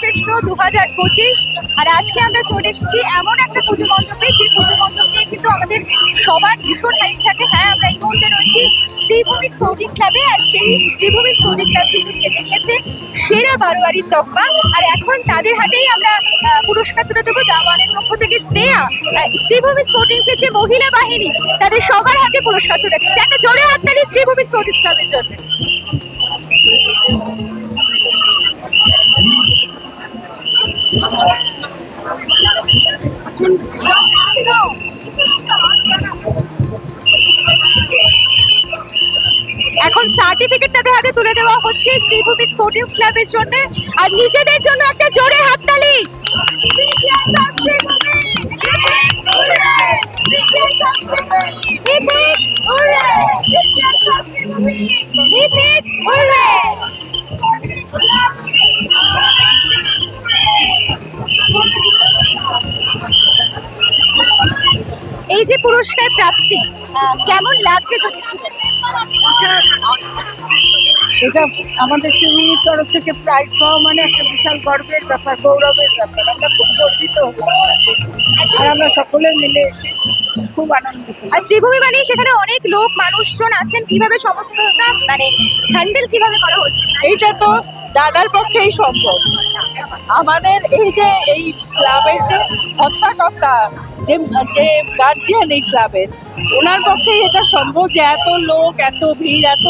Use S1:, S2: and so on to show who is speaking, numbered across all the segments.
S1: শ্রেষ্ঠ দু পঁচিশ আর আজকে আমরা চলে এসেছি এমন একটা পুজো মণ্ডপে যে পুজো মণ্ডপ নিয়ে কিন্তু আমাদের সবার ভীষণ হাইপ থাকে হ্যাঁ আমরা এই মুহূর্তে রয়েছি শ্রীভূমি স্পোর্টিং ক্লাবে আর সেই শ্রীভূমি স্পোর্টিং ক্লাব কিন্তু জিতে নিয়েছে সেরা বারোয়ারির তকমা। আর এখন তাদের হাতেই আমরা পুরস্কার তুলে দেবো দাওয়ানের পক্ষ থেকে শ্রেয়া। শ্রীভূমি স্পোর্টিংস এর যে মহিলা বাহিনী, তাদের সবার হাতে পুরস্কার তুলে দিচ্ছে। একটা জোরে হাততালি শ্রীভূমি স্পোর্টিংস ক্লাবের জন্য। এখন হচ্ছে শ্রীভূমি স্পোর্টিং ক্লাবের জন্য আর নিজেদের জন্য একটা জোরে হাততালি! এই যে পুরস্কার প্রাপ্তি কেমন লাগছে যদি একটু?
S2: এটা আমাদের শ্রীভূমির তরফ থেকে প্রাইজ পাওয়া মানে একটা বিশাল গর্বের ব্যাপার গৌরবের ব্যাপার। আমরা খুব গর্বিত হলাম। আর আমরা সকলে মিলে এসে খুব আনন্দ
S1: আর শ্রীভূমি মানে সেখানে অনেক লোক মানুষজন আছেন। কীভাবে সমস্তটা মানে হ্যান্ডেল কীভাবে করা হচ্ছে?
S2: এইটা তো দাদার পক্ষেই সম্ভব। আমাদের এই যে এই ক্লাবের যে হত্যাকর্তা যে যে গার্জিয়ান এই ক্লাবের ওনার পক্ষে এটা সম্ভব যে এত লোক এত ভিড় এত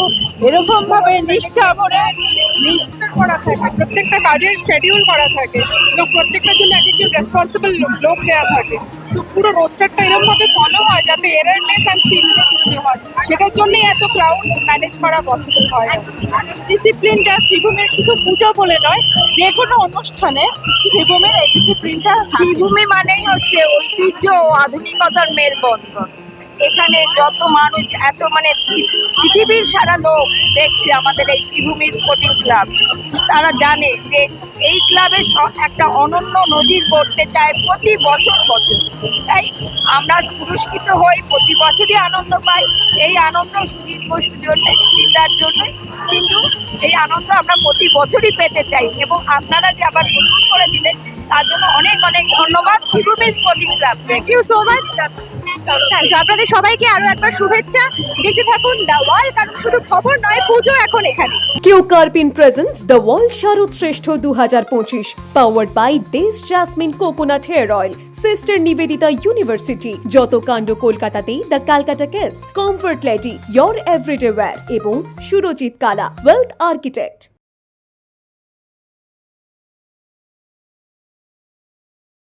S2: এরকম ভাবে নিষ্ঠা ভরে
S3: রেজিস্টার করা থাকে প্রত্যেকটা কাজের শেডিউল করা থাকে এবং প্রত্যেকটার জন্য এক একজন রেসপন্সিবল লোক দেওয়া থাকে। সো পুরো রোস্টারটা এরকম ভাবে ফলো হয় যাতে এরারলেস অ্যান্ড সিমলেস পুজো হয়। সেটার জন্যই এত ক্রাউড ম্যানেজ করা পসিবল হয়।
S2: ডিসিপ্লিনটা শ্রীভূমির শুধু পুজো বলে নয়, যে কোনো অনুষ্ঠানে শ্রীভূমির এই ডিসিপ্লিনটা শ্রীভূমি মানেই হচ্ছে ঐতিহ্য ও আধুনিকতার মেলবন্ধন। এখানে যত মানুষ, এত মানে পৃথিবীর সারা লোক দেখছে আমাদের এই শ্রীভূমি স্পোর্টিং ক্লাব তারা জানে যে এই ক্লাবে একটা অনন্য নজির করতে চায় প্রতি বছর বছর। তাই আমরা পুরস্কৃত হই, প্রতি বছরই আনন্দ পাই। এই আনন্দ সুজিত বসুর জন্য সুজিতার জন্যই কিন্তু এই আনন্দ আমরা প্রতি বছরই পেতে চাই এবং আপনারা যে আবার নতুন করে দিলেন, তার জন্য অনেক অনেক ধন্যবাদ Shibumi sporting club
S1: thank you so much thank আপনাদের সবাইকে আরও একবার শুভেচ্ছা। দেখতে থাকুন দ্য ওয়াল কারণ শুধু খবর নয়, পুজো এখন এখানে।
S4: কিউ কার্পিন presents the world Sharad Shreshtho দু হাজার পঁচিশ powered by Desh jasmine coconut hair oil sister Nivedita university. যত কাণ্ড কলকাতাতেই the Calcutta case comfort lady your everyday wear এবং সুরজিৎ কালা ওয়েলথ আর্কিটেক্ট